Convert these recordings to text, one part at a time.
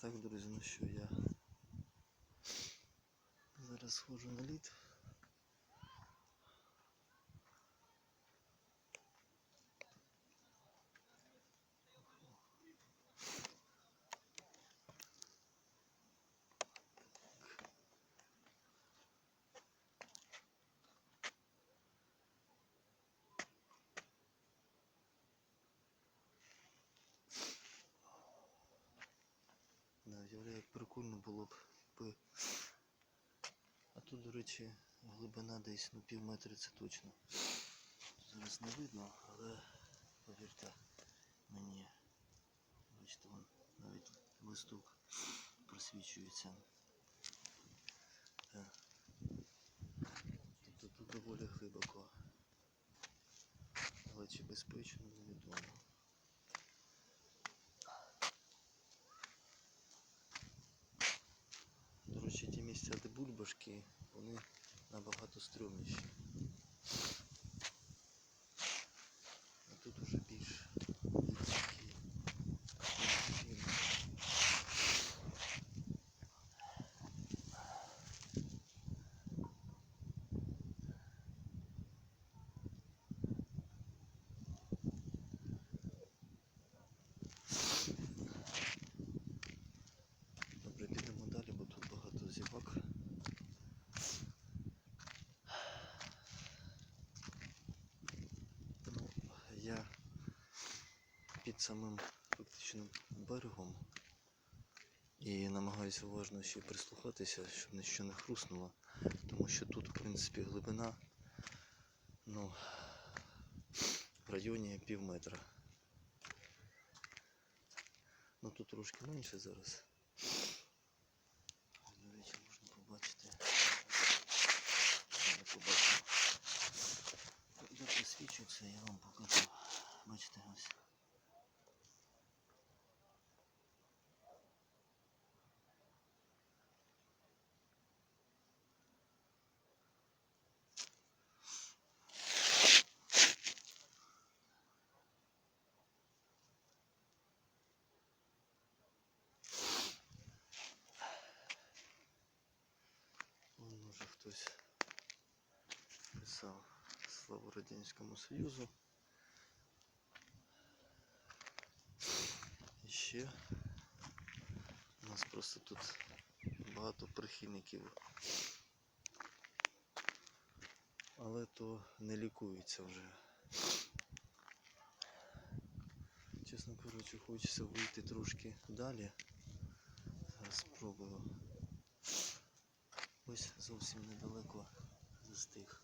Так, друзі, ну що я зараз схожу на лід. Уявляю, прикольно було б. А тут, до речі, глибина десь ну, пів метра це точно. Зараз не видно, але повірте мені, бачите, вон навіть листок просвічується. Тобто тут доволі глибоко. Але чи безпечно, невідомо. До речі, ті місця, бульбашки, вони набагато стрімніші. А тут уже більш такі. Добре, підемо далі, бо тут багато зівак. Ну, я під самим фактичним берегом і намагаюся уважно ще прислухатися, щоб нічого не хруснуло, тому що тут, в принципі, глибина ну, в районі пів метра. Ну тут трошки менше зараз. До речі, можна побачити. Не побачимо. Де присвічується, я вам покажу. Бачите ось. Вон може хтось писав славу Радянському Союзу. І ще у нас просто тут багато прихильників. Але то не лікується вже. Чесно кажучи, хочеться вийти трошки далі. Зараз спробую. Ось зовсім недалеко застиг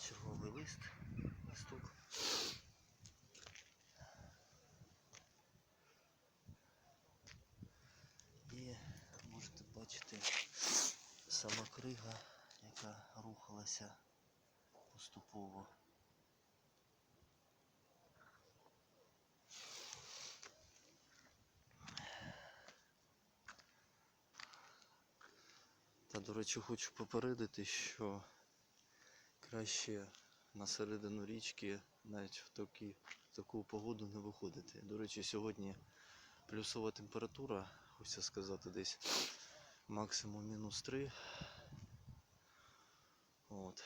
черговий лист, листок. І можете бачити сама крига, яка рухалася поступово. Та, до речі, хочу попередити, що краще на середину річки навіть в, такі, в таку погоду не виходити. До речі, сьогодні плюсова температура, хочеться сказати, десь максимум мінус 3. От.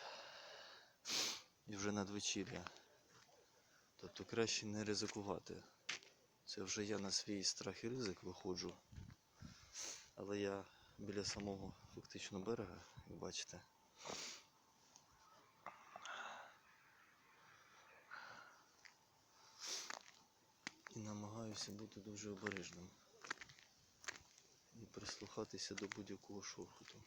І вже надвечір'я. Тобто краще не ризикувати. Це вже я на свій страх і ризик виходжу. Але я біля самого фактично берега, як бачите. І намагаюся бути дуже обережним і прислухатися до будь-якого шурхоту.